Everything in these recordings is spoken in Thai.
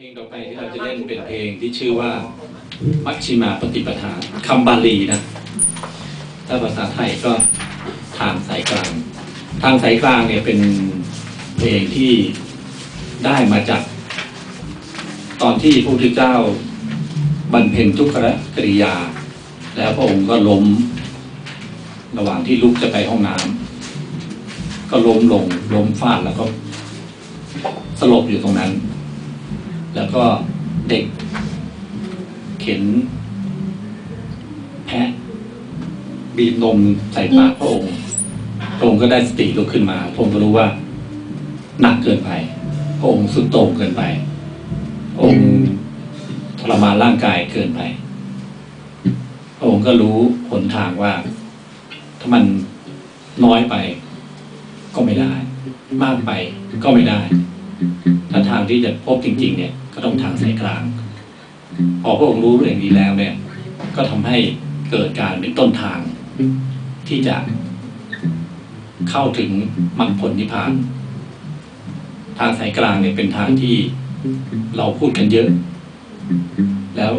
เพลงต่อไปที่เราจะเล่นเป็นเพลงที่ชื่อว่ามัชชิมาปฏิปทาคำบาลีนะ ถ้าภาษาไทยก็ทางสายกลาง ทางสายกลางเนี่ยเป็นเพลงที่ได้มาจาก ตอนที่พระพุทธเจ้าบรรเพ็ญทุกขกริยา แล้วพระองค์ก็ล้ม ระหว่างที่ลุกจะไปห้องน้ำก็ล้มลงล้มฟาดแล้วก็สลบอยู่ตรงนั้น แล้วก็เด็กเข็น แพะ บีบนมใส่ปากพระองค์พระองค์ก็ได้สติลุกขึ้นมาพระองค์ก็รู้ว่าหนักเกินไปพระองค์สุดโต่งเกินไปพระองค์ทรมานร่างกายเกินไปพระองค์ก็รู้หนทางว่า ถ้ามันน้อยไป ก็ไม่ได้ มากไปก็ไม่ได้ถ้าทางที่จะพบจริง ๆ เนี่ย ก็ต้องทางสายกลาง พอพระองค์รู้เรื่องนี้แล้วเนี่ย ก็ทำให้เกิดการเป็นต้นทางที่จะเข้าถึงมรรคผลนิพพาน ทางสายกลางเนี่ยเป็นทางที่เราพูดกันเยอะ แล้ว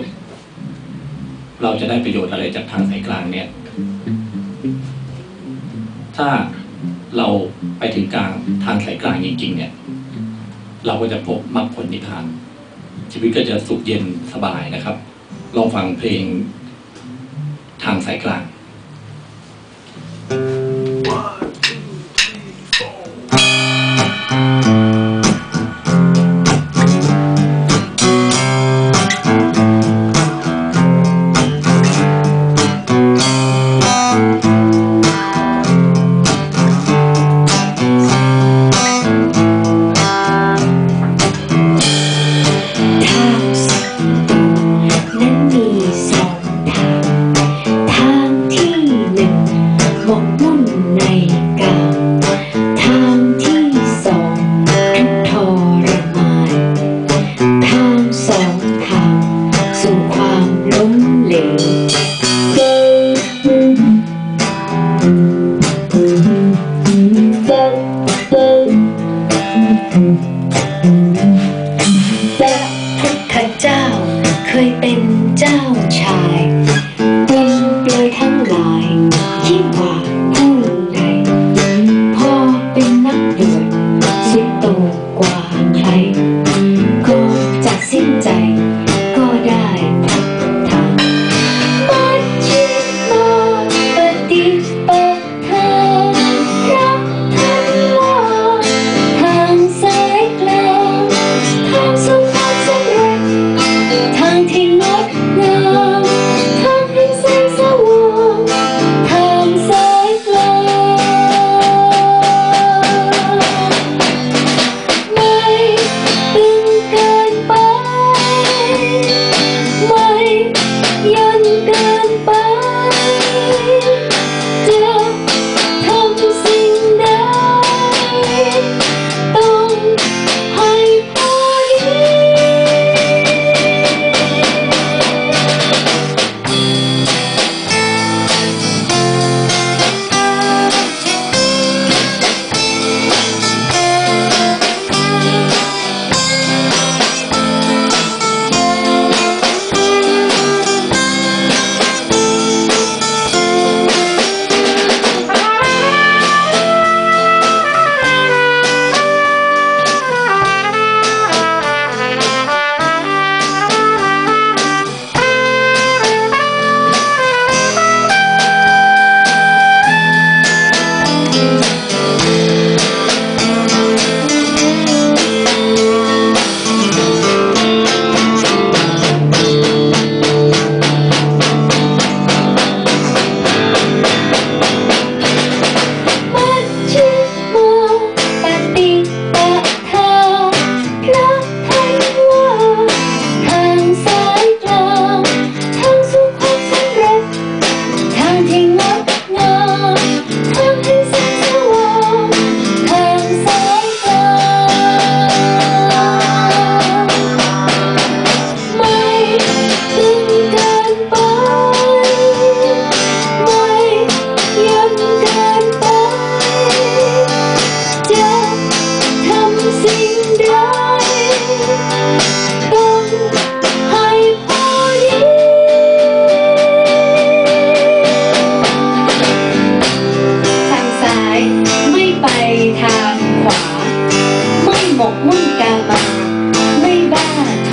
เราจะได้ประโยชน์อะไรจากทางสายกลางเนี่ย ถ้าเราไปถึงกลางทางสายกลางจริงๆเนี่ย เราก็จะพบมรรคผลนิพพาน ชีวิตก็จะสุขเย็นสบายนะครับ ลองฟังเพลงทางสายกลาง พระพุทธเจ้าเคยเป็น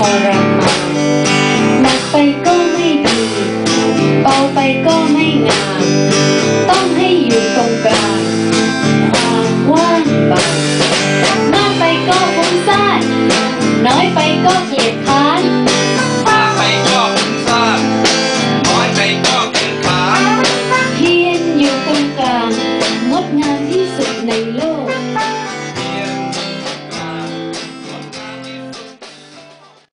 around.